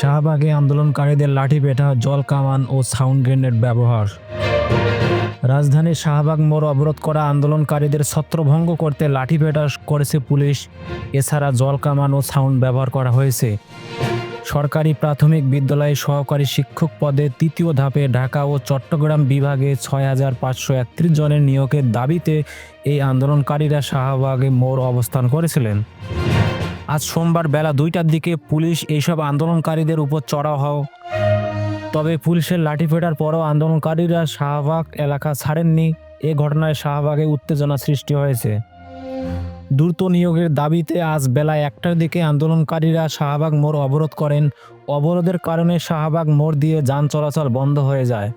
শাহবাগে আন্দোলনকারীদের লাঠি পেটা, জল কামান ও সাউন্ড গ্রেনেড ব্যবহার। রাজধানীর শাহবাগ মোড় অবরোধ করা আন্দোলনকারীদের ছত্রভঙ্গ করতে লাঠি পেটা করেছে পুলিশ। এছাড়া জল কামান ও সাউন্ড ব্যবহার করা হয়েছে। সরকারি প্রাথমিক বিদ্যালয়ে সহকারী শিক্ষক পদে তৃতীয় ধাপে ঢাকা ও চট্টগ্রাম বিভাগে ছয় হাজার পাঁচশো একত্রিশ জনের নিয়োগের দাবিতে এই আন্দোলনকারীরা শাহবাগে মোড় অবস্থান করেছিলেন। আজ সোমবার বেলা দুইটার দিকে পুলিশ এইসব আন্দোলনকারীদের উপর চড়াও হও তবে পুলিশের লাঠি ফেটার পরও আন্দোলনকারীরা শাহবাগ এলাকা ছাড়েননি। এ ঘটনায় শাহবাগে উত্তেজনা সৃষ্টি হয়েছে। দ্রুত নিয়োগের দাবিতে আজ বেলা একটার দিকে আন্দোলনকারীরা শাহবাগ মোড় অবরোধ করেন। অবরোধের কারণে শাহবাগ মোড় দিয়ে যান চলাচল বন্ধ হয়ে যায়।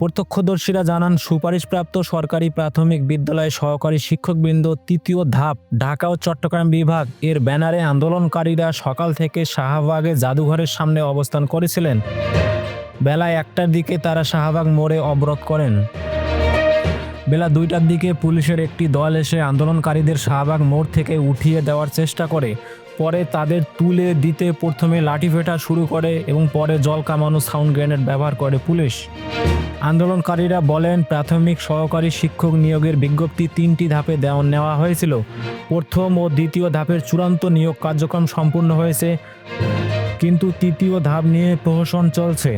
প্রত্যক্ষদর্শীরা জানান, সুপারিশপ্রাপ্ত সরকারি প্রাথমিক বিদ্যালয়ে সহকারী শিক্ষকবৃন্দ তৃতীয় ধাপ, ঢাকা ও চট্টগ্রাম বিভাগ এর ব্যানারে আন্দোলনকারীরা সকাল থেকে শাহবাগে জাদুঘরের সামনে অবস্থান করেছিলেন। বেলা একটার দিকে তারা শাহবাগ মোড়ে অবরোধ করেন। বেলা দুইটার দিকে পুলিশের একটি দল এসে আন্দোলনকারীদের শাহবাগ মোড় থেকে উঠিয়ে দেওয়ার চেষ্টা করে। পরে তাদের তুলে দিতে প্রথমে লাঠি ফেটা শুরু করে এবং পরে জল কামানো সাউন্ড গ্রেনেড ব্যবহার করে পুলিশ। আন্দোলনকারীরা বলেন, প্রাথমিক সহকারী শিক্ষক নিয়োগের বিজ্ঞপ্তি তিনটি ধাপে দেওয়া নেওয়া হয়েছিল। প্রথম ও দ্বিতীয় ধাপের চূড়ান্ত নিয়োগ কার্যক্রম সম্পূর্ণ হয়েছে, কিন্তু তৃতীয় ধাপ নিয়ে প্রহসন চলছে।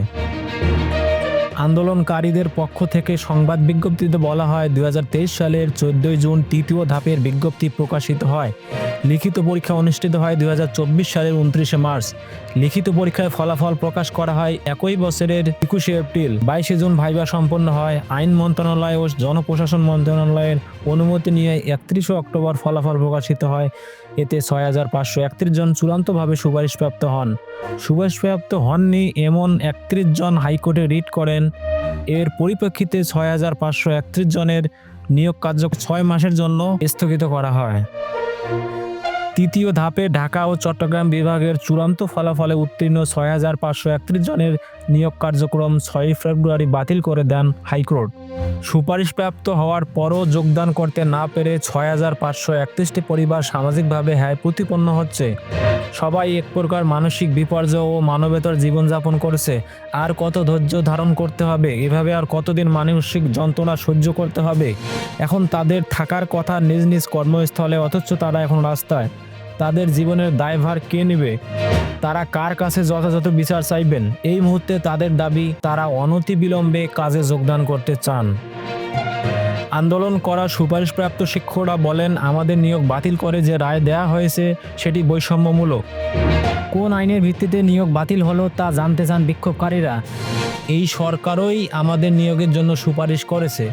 আন্দোলনকারীদের পক্ষ থেকে সংবাদ বিজ্ঞপ্তিতে বলা হয় দু হাজার তেইশ সালের চোদ্দই জুন তৃতীয় ধাপের বিজ্ঞপ্তি প্রকাশিত হয়। লিখিত পরীক্ষা অনুষ্ঠিত হয় দু হাজার চব্বিশ সালের উনত্রিশে মার্চ। লিখিত পরীক্ষায় ফলাফল প্রকাশ করা হয় একই বছরের একুশে এপ্রিল। বাইশে জুন ভাইবা সম্পন্ন হয়। আইন মন্ত্রণালয় ও জনপ্রশাসন মন্ত্রণালয়ের অনুমতি নিয়ে একত্রিশে অক্টোবর ফলাফল প্রকাশিত হয়। এতে ছয় হাজার পাঁচশো একত্রিশ জন চূড়ান্তভাবে সুপারিশপ্রাপ্ত হন। সুপারিশপ্রাপ্ত হননি এমন একত্রিশ জন হাইকোর্টে রিট করেন এর পরিপ্রেক্ষিতে ছয় হাজার পাঁচশো একত্রিশ জনের নিয়োগ কার্য ছয় মাসের জন্য স্থগিত করা হয়। তৃতীয় ধাপে ঢাকা ও চট্টগ্রাম বিভাগের চূড়ান্ত ফলাফলে উত্তীর্ণ ছয় হাজার পাঁচশো একত্রিশ জনের নিয়োগ কার্যক্রম ছয়ই ফেব্রুয়ারি বাতিল করে দেন হাইকোর্ট। সুপারিশপ্রাপ্ত হওয়ার পরও যোগদান করতে না পেরে ছয় হাজার পাঁচশো একত্রিশটি পরিবার সামাজিকভাবে হ্যায় প্রতিপন্ন হচ্ছে। সবাই এক প্রকার মানসিক বিপর্যয় ও মানবেতর জীবনযাপন করছে। আর কত ধৈর্য ধারণ করতে হবে, এভাবে আর কতদিন মানসিক যন্ত্রণা সহ্য করতে হবে? এখন তাদের থাকার কথা নিজ নিজ কর্মস্থলে, অথচ তারা এখন রাস্তায়। তাদের জীবনের দায়ভার কে নেবে? তারা কার কাছে যথাযথ বিচার চাইবেন? এই মুহূর্তে তাদের দাবি, তারা অনতিবিলম্বে কাজে যোগদান করতে চান। আন্দোলন করা সুপারিশপ্রাপ্ত শিক্ষকরা বলেন, আমাদের নিয়োগ বাতিল করে যে রায় দেয়া হয়েছে, সেটি বৈষম্যমূলক। কোন আইনের ভিত্তিতে নিয়োগ বাতিল হলো তা জানতে চান বিক্ষোভকারীরা। এই সরকারই আমাদের নিয়োগের জন্য সুপারিশ করেছে।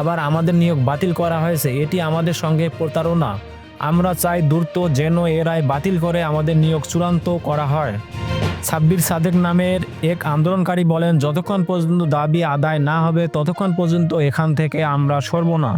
আবার আমাদের নিয়োগ বাতিল করা হয়েছে, এটি আমাদের সঙ্গে প্রতারণা। আমরা চাই দ্রুত যেন এরাই বাতিল করে আমাদের নিয়োগ চূড়ান্ত করা হয়। সাব্বির সাদেক নামের এক আন্দোলনকারী বলেন, যতক্ষণ পর্যন্ত দাবি আদায় না হবে, ততক্ষণ পর্যন্ত এখান থেকে আমরা সরব না।